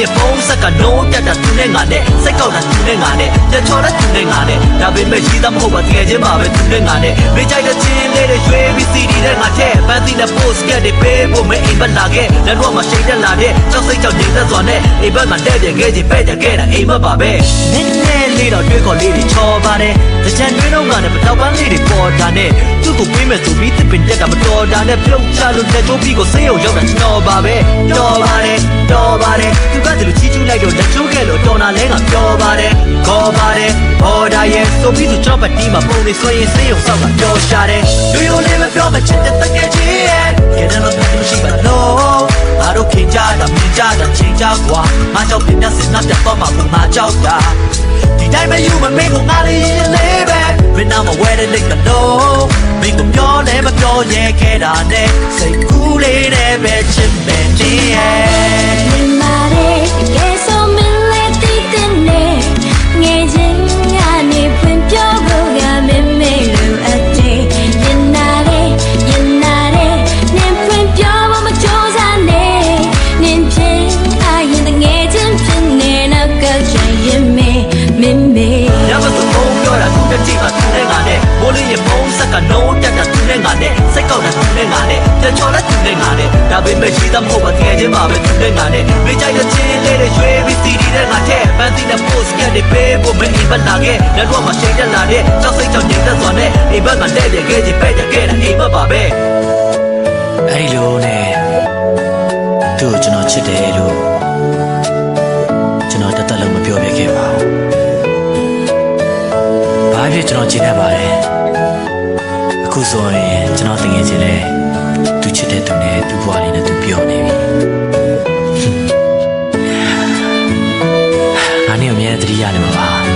ရဲ့ဖုံးဆက်ကနိုးတက်တာသူနဲ့ငါနဲ့စိတ်ကောက်တာသူနဲ့ငါနဲ့လက်ချော်တဲ့သူနဲ့ငါနဲ့ဒါပေမဲ့ရှိသားမဟုတ်ပါတကယ်ချင်းပါပဲသူနဲ့ငါနဲ့မေးကြိုက်တဲ့ချင်းလေးတွေရွှေပြီး CD နဲ့ငါထည့်ပန်းသီးနဲ့ post ကတွေပေးဖို့မအိမ်ဘက်လာခဲ့လက်တော့မှရှိတ်တက်လာတဲ့ကြောက်စိတ်ကြောက် နေသက်စွာနဲ့အိမ်ဘက်မှာတဲ့ပြန်ခဲ့ချင်းပဲ့ကြခဲ့တာအိမ်မက်ပါပဲနည်းနည်းလေးတော့တွေးခေါ်လေးတွေချော်ပါတယ်တချန်တွင်းတော့ငါနဲ့ပတောက်ပန်းလေးတွေပေါ်တာနဲ့သူ့ကိုပေးမယ်ဆိုပြီးတစ်ပင်တက်တာမတော်တာနဲ့ပြုတ်ချလို့လက်ချိုးပြီးကိုစိတ်ရုံရောက်တာကျွန်တော်ပါပဲတော်ပါတယ်တော်ပါတယ်သူကတည်းကချီးကျူးလိုက်တော့လက်ချိုးခဲ့လို့တော်နာလဲကပြောပါတယ်ခေါ်ပါတယ်ဘော်ဒါရဲ့ဆိုပြီးသူချော့ပတ်တီးမှာပုံနေဆိုရင်စိတ်ရုံဆောက်ကပျော်ရှာတယ်လူယိုလေးမပြောမချစ်တဲ့တကယ်ကြီးရဲ့ကဲတယ်လို့ပြောရှိပါ တာချိန်ကြကွာငါကြောင့်ပြင်ပြစင်နောက်တက်တော့မှငါကြောက်တာဒီတိုင်းပဲယူမမေကိုငါလေးရင်လေးပဲဘယ်နာမဝဲတဲ့လိတ်တော့မင်းကပြောလဲမပြောရဲခဲ့တာနဲ့စိတ်ကူးလေးနဲ့ပဲချစ်မယ်ကြီး ငါနဲ့လက်ချော်တဲ့သူနဲ့ငါနဲ့ဒါပေမဲ့ရှိသားမဟုတ်ပါတကယ်ချင်းပါပဲသူနဲ့ငါနဲ့မိကြိုက်တဲ့ချင်းလေးတွေရွှေပြီး CD နဲ့ငါထည့်ပန်းသီးနဲ့ post ကတွေပေးဖို့မအိမ်ဘက်လာခဲ့လက်တော့မှရှိတ်တက်လာတဲ့ကြောက်စိတ်ကြောင့်နေသက်စွာနဲ့အိမ်ဘက်မှာတဲ့ပြန်ခဲ့ချင်းပဲ့ကြခဲ့တာအိမ်ဘက်ပါပဲအဲ့ဒီလိုနဲ့သူ့ကိုကျွန်တော်ချစ်တယ်လို့ကျွန်တော်တသက်လုံးမပြောပြခဲ့ပါဘူး။ဘာဖြစ်ကျွန်တော်ကျင်တတ်ပါတယ်။အခုဆိုရင်ကျွန်တော်တကယ်ချင်းလဲသူချစ်တဲ့ သူနဲ့သူ့ဘဝလေးနဲ့သူပြောနေပြီ။ငါနေအမြဲတတိယနေမှာပါ။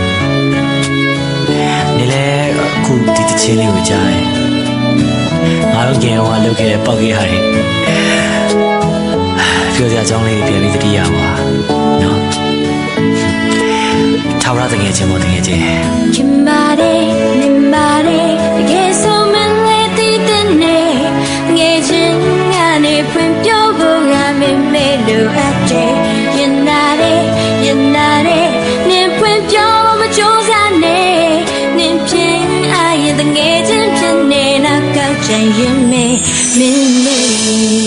နေလဲအခုဒီတစ်ချင်းလေးကိုကြားရင်ငါတို့ငယ်တော့ကလုပ်ခဲ့တဲ့ပောက်ကြီးဟာတွေပြောစရာအကြောင်းလေးတွေပြန်ပြီးတတိယပါနော်ထာဝရတကယ်ချင်းမို့တကယ်ချင်း လိုအပ်တယ်ရင်နာရဲရင်နာရဲနင်ဖွင့်ပြောဖို့မကြိုးစားနဲ့နင်ဖြင်းအရင်တငယ်ချင်းဖြစ်နေနောက်ကချင်ရင်မေမင်းမေ